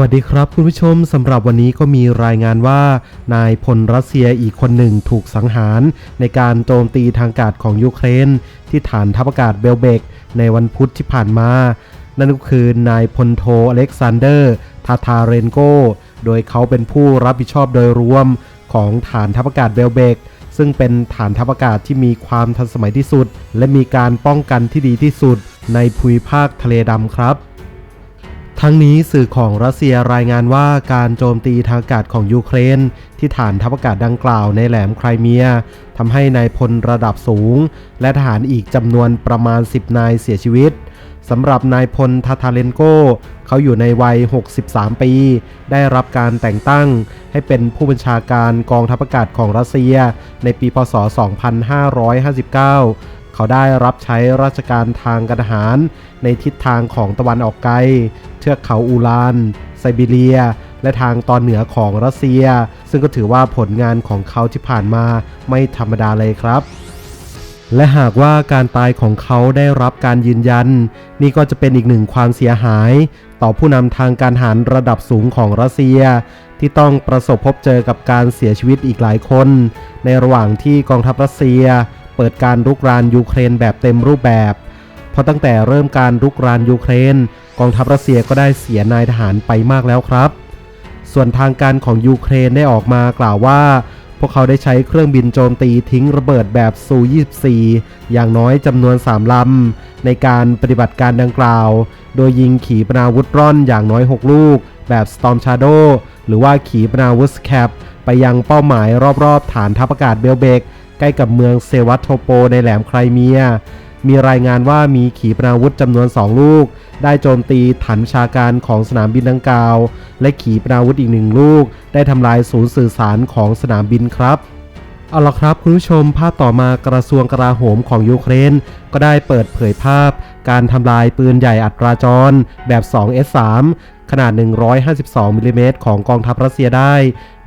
วัสดีครับคุณผู้ชมสำหรับวันนี้ก็มีรายงานว่านายพลรัสเซียอีกคนหนึ่งถูกสังหาร ในการโจมตีทางอากาศของยูเครน ที่ฐานทัพอากาศเบลเบก ในวันพุธที่ผ่านมา นั่นก็คือนายพลโทอเล็กซานเดอร์ ทาทาเรนโก โดยเขาเป็นผู้รับผิดชอบโดยรวมของฐานทัพอากาศเบลเบก ซึ่งเป็นฐานทัพอากาศที่มีความทันสมัยที่สุด และมีการป้องกันที่ดีที่สุด ในภูมิภาคทะเลดำครับ ทั้งนี้สื่อของรัสเซียรายงานว่าการโจมตีทางอากาศของยูเครน ที่ฐานทัพอากาศดังกล่าวในแหลมไครเมียทำให้นายพลระดับสูง และทหารอีกจำนวนประมาณ 10 นายเสียชีวิตสำหรับนายพลทาทาเลนโก เขาอยู่ในวัย 63 ปี ได้รับการแต่งตั้งให้เป็นผู้บัญชาการกองทัพอากาศของรัสเซีย ในปีพศ 2559 เขาได้รับใช้ราชการทางการทหาร ในทิศทางของตะวันออกไกล เทือกเขาอูราน ไซบีเรีย และทางตอนเหนือของรัสเซีย ซึ่งก็ถือว่าผลงานของเขาที่ผ่านมาไม่ธรรมดาเลยครับและหากว่าการตายของเขาได้รับการยืนยัน นี่ก็จะเป็นอีกหนึ่งความเสียหาย ต่อผู้นำทางการทหารระดับสูงของรัสเซีย ที่ต้องประสบพบเจอกับการเสียชีวิตอีกหลายคน ในระหว่างที่กองทัพรัสเซีย เปิดการรุกรานยูเครนแบบเต็มรูปแบบ เพราะตั้งแต่เริ่มการรุกรานยูเครน กองทัพรัสเซียก็ได้เสียนายทหารไปมากแล้วครับ ส่วนทางการของยูเครนได้ออกมากล่าวว่า พวกเขาได้ใช้เครื่องบินโจมตีทิ้งระเบิดแบบซู 24 อย่างน้อยจำนวน 3 ลำ ในการปฏิบัติการดังกล่าว โดยยิงขีปนาวุธร่อนอย่างน้อย 6 ลูก แบบ Storm Shadow หรือว่าขีปนาวุธแคปไปยังเป้าหมายรอบๆ ฐานทัพอากาศเบลเบก ใกล้กับเมืองเซวัตโทโปในแหลมไครเมีย มีรายงานว่ามีขีปนาวุธจำนวน 2 ลูก ได้โจมตีฐานชาการของสนามบินดังกล่าว และขีปนาวุธอีกหนึ่งลูก ได้ทำลายศูนย์สื่อสารของสนามบินครับเอาละครับคุณผู้ชมภาพต่อมากระทรวงกลาโหมของยูเครน ก็ได้เปิดเผยภาพ การทำลายปืนใหญ่อัตราจรแบบ 2S3 ขนาด 152มิลลิเมตรของกองทัพรัสเซียได้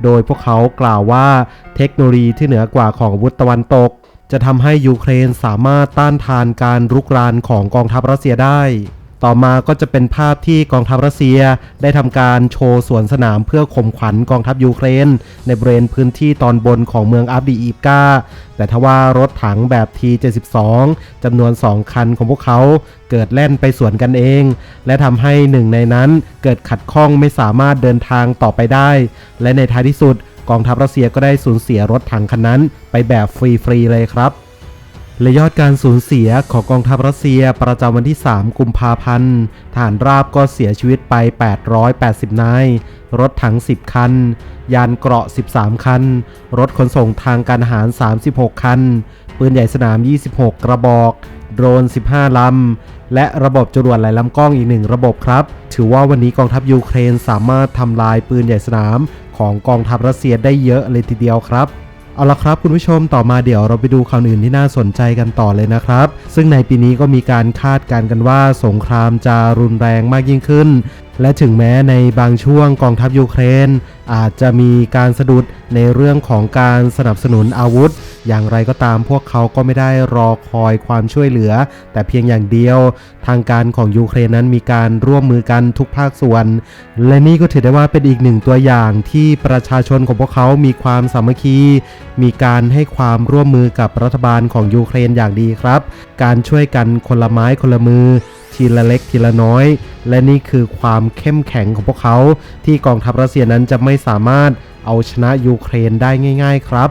โดยพวกเขากล่าวว่าเทคโนโลยีที่เหนือกว่าของอาวุธตะวันตก จะทำให้ยูเครนสามารถต้านทานการรุกรานของกองทัพรัสเซียได้ ต่อมาก็จะเป็นภาพที่กองทัพรัสเซียได้ทำการโชว์สวนสนามเพื่อข่มขวัญกองทัพยูเครน ในบริเวณพื้นที่ตอนบนของเมืองอับดีอีฟกาแต่ทว่ารถถังแบบ T72 จำนวน 2 คันของพวกเขาเกิดแล่นไปสวนกันเอง และทำให้หนึ่งในนั้นเกิดขัดข้องไม่สามารถเดินทางต่อไปได้ และในท้ายที่สุด กองทัพรัสเซียก็ได้สูญเสียรถถังคันนั้น ไปแบบฟรีๆเลยครับ และยอดการสูญเสียของกองทัพรัสเซียประจำวันที่ 3 กุมภาพันธ์ฐานราบก็เสียชีวิตไป 880 นาย รถถัง 10 คัน ยานเกราะ 13 คัน รถขนส่งทางการทหาร 36 คัน ปืนใหญ่สนาม 26 กระบอก โดรน 15 ลำ และระบบจรวดหลายลำกล้องอีกหนึ่งระบบครับ ถือว่าวันนี้กองทัพยูเครนสามารถทำลายปืนใหญ่สนามของกองทัพรัสเซียได้เยอะเลยทีเดียวครับ เอาละครับคุณผู้ชมต่อมาเดี๋ยวเราไปดูข่าวอื่นที่น่าสนใจกันต่อเลยนะครับ ซึ่งในปีนี้ก็มีการคาดการณ์กันว่าสงครามจะรุนแรงมากยิ่งขึ้น และถึงแม้ในบางช่วงกองทัพยูเครน อาจจะมีการสะดุดในเรื่องของการสนับสนุนอาวุธ อย่างไรก็ตามพวกเขาก็ไม่ได้รอคอยความช่วยเหลือ แต่เพียงอย่างเดียวทางการของยูเครนนั้นมีการร่วมมือกันทุกภาคส่วน และนี่ก็ถือได้ว่าเป็นอีกหนึ่งตัวอย่างที่ประชาชนของพวกเขามีความสามัคคี มีการให้ความร่วมมือกับรัฐบาลของยูเครนอย่างดีครับ การช่วยกันคนละไม้คนละมือ ทีละเล็กทีละน้อย และนี่คือความเข้มแข็งของพวกเขา ที่กองทัพรัสเซียนั้นจะไม่สามารถเอาชนะยูเครนได้ง่าย ๆ ครับ